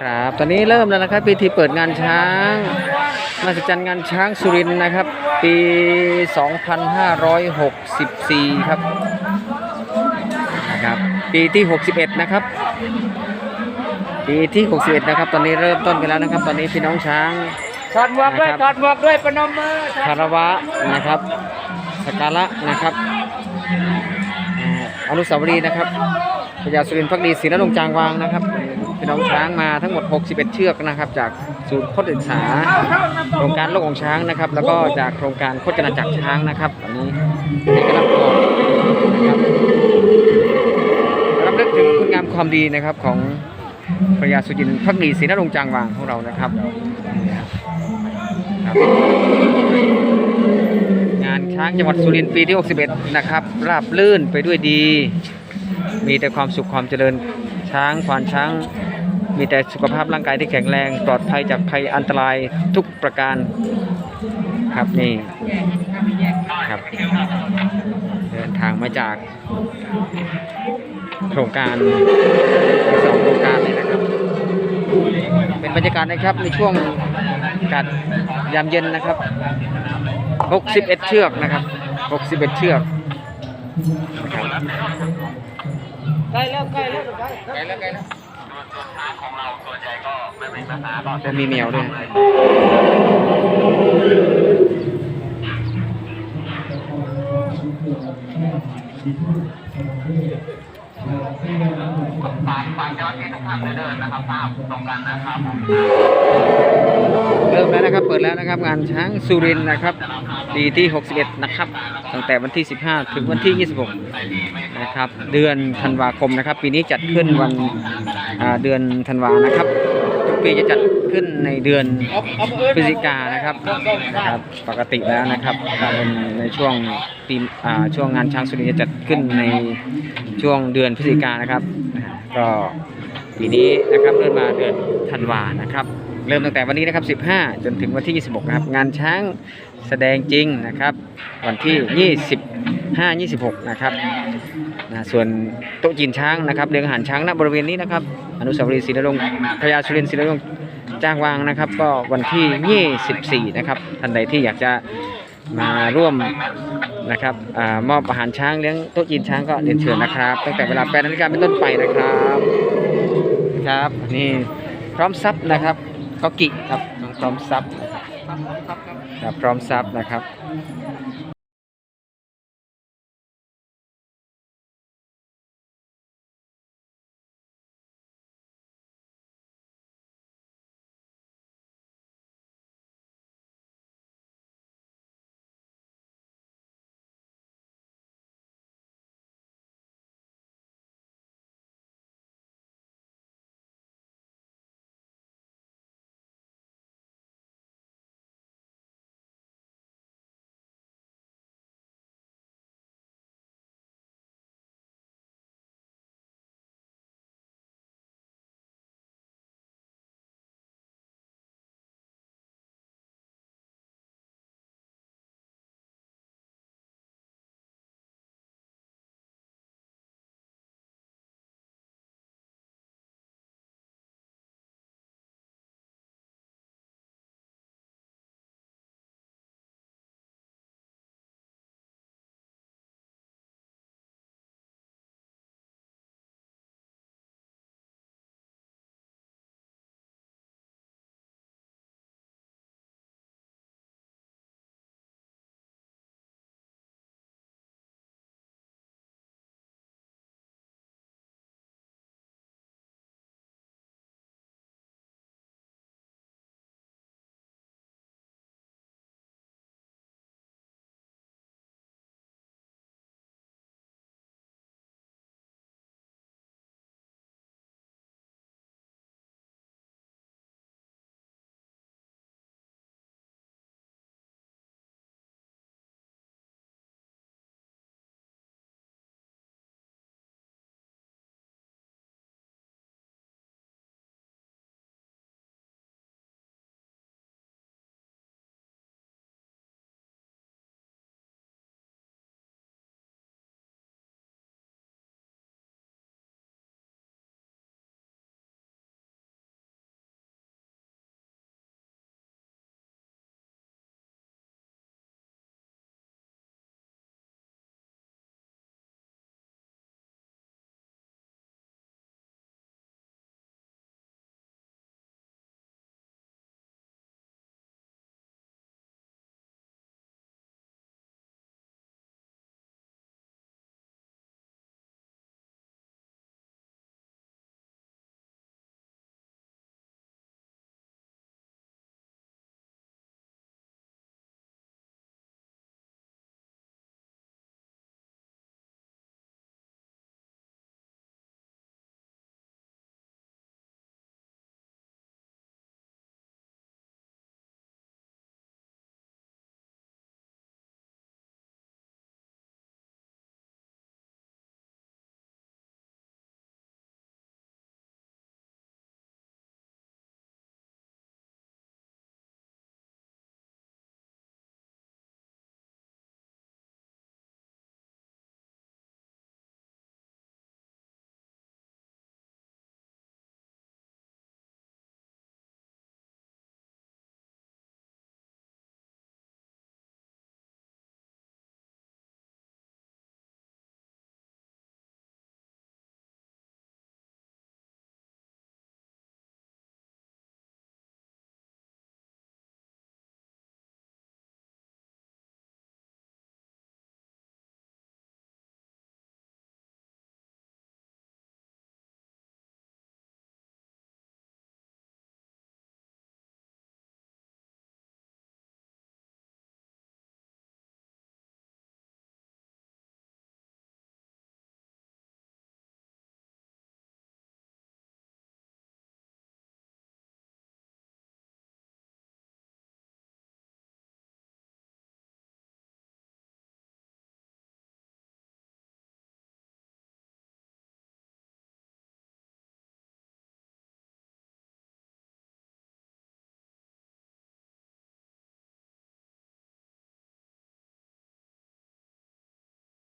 ครับ ตอนนี้เริ่มแล้วนะครับพิธีเปิดงานช้างมาสจันงานช้างสุรินทร์นะครับ ปี 2564 ครับนะครับ ปีที่ 61 นะครับ ปีที่ 61 นะครับ ตอนนี้เริ่มต้นกันแล้วนะครับ ตอนนี้พี่น้องช้างถอดหมวกด้วยนะครับถอดหมวกด้วยประนมมือคารวะนะครับสกการะนะครับอ่าอนุสาวรีย์นะครับพญาสุรินทร์พักดีศรีนรงค์จางวางนะครับ พี่น้องช้างมาทั้งหมด 61 เชือกนะครับ จากศูนย์โคตรศึกษาโครงการโลกของช้างนะครับ แล้วก็จากโครงการโคตรกนาจักรช้างนะครับอันนี้นี่ก็รับรองนะครับรับลึกถึงคุณงามความดีนะครับของพญาสุรินทร์พักดีศรีนรงจางวางของเรานะครับนี่ครับครับ งานช้างจังหวัดสุรินทร์ปีที่ 61 นะครับ ราบลื่นไปด้วยดี มีแต่ความสุขความเจริญ ช้างควานช้าง มีแต่สุขภาพร่างกายที่แข็งแรงปลอดภัยจากภัยอันตรายทุกประการครับนี่ครับเดินทางมาจาก โครงการสองโครงการเลยนะครับ เป็นบรรยากาศนะครับในช่วงการยามเย็นนะครับ 61 เชือกนะครับ 61 เชือกนะครับ ใกล้แล้วใกล้แล้วใกล้ไกลแล้วไกลแล้วจะมีแมวด้วย เดินนะครับภาพตรงกันนะครับเริ่มแล้วนะครับเปิดแล้วนะครับงานช้างสุรินนะครับปีที่ 61 นะครับตั้งแต่วันที่ 15 ถึงวันที่ 26 นะครับเดือนธันวาคมนะครับ ปีนี้จัดขึ้นวันเดือนธันวานะครับ ทุกปีจะจัด ขึ้นในเดือนพฤศจิกานะครับครับปกติแล้วนะครับถ้าเป็นในช่วงปีอ่าช่วงงานช้างสุรินทร์จะจัดขึ้นในช่วงเดือนพฤศจิกานะครับ ก็ปีนี้นะครับเริ่มมาเดือนธันวานะครับ เริ่มตั้งแต่วันนี้นะครับ 15 จนถึงวันที่ 26 นะครับ งานช้างแสดงจริงนะครับ วันที่ 25 26 นะครับนะส่วนโต๊ะจีนช้างนะครับเลี้ยงอาหารช้างณบริเวณนี้นะครับ อนุสาวรีย์ศรีนรงค์พญาสุรินทร์ศรีนรงค์ จ้างวางนะครับ ก็วันที่ 24 นะครับท่านใดที่อยากจะมาร่วมนะครับอามอบอาหารช้างเลี้ยงโต๊ะจีนช้างก็เรียนเชิญนะครับ ตั้งแต่เวลา8นาฬิกาเป็นต้นไปนะครับครับนี่พร้อมซับนะครับก็กิครับน้องพร้อมซับครับพร้อมซับนะครับ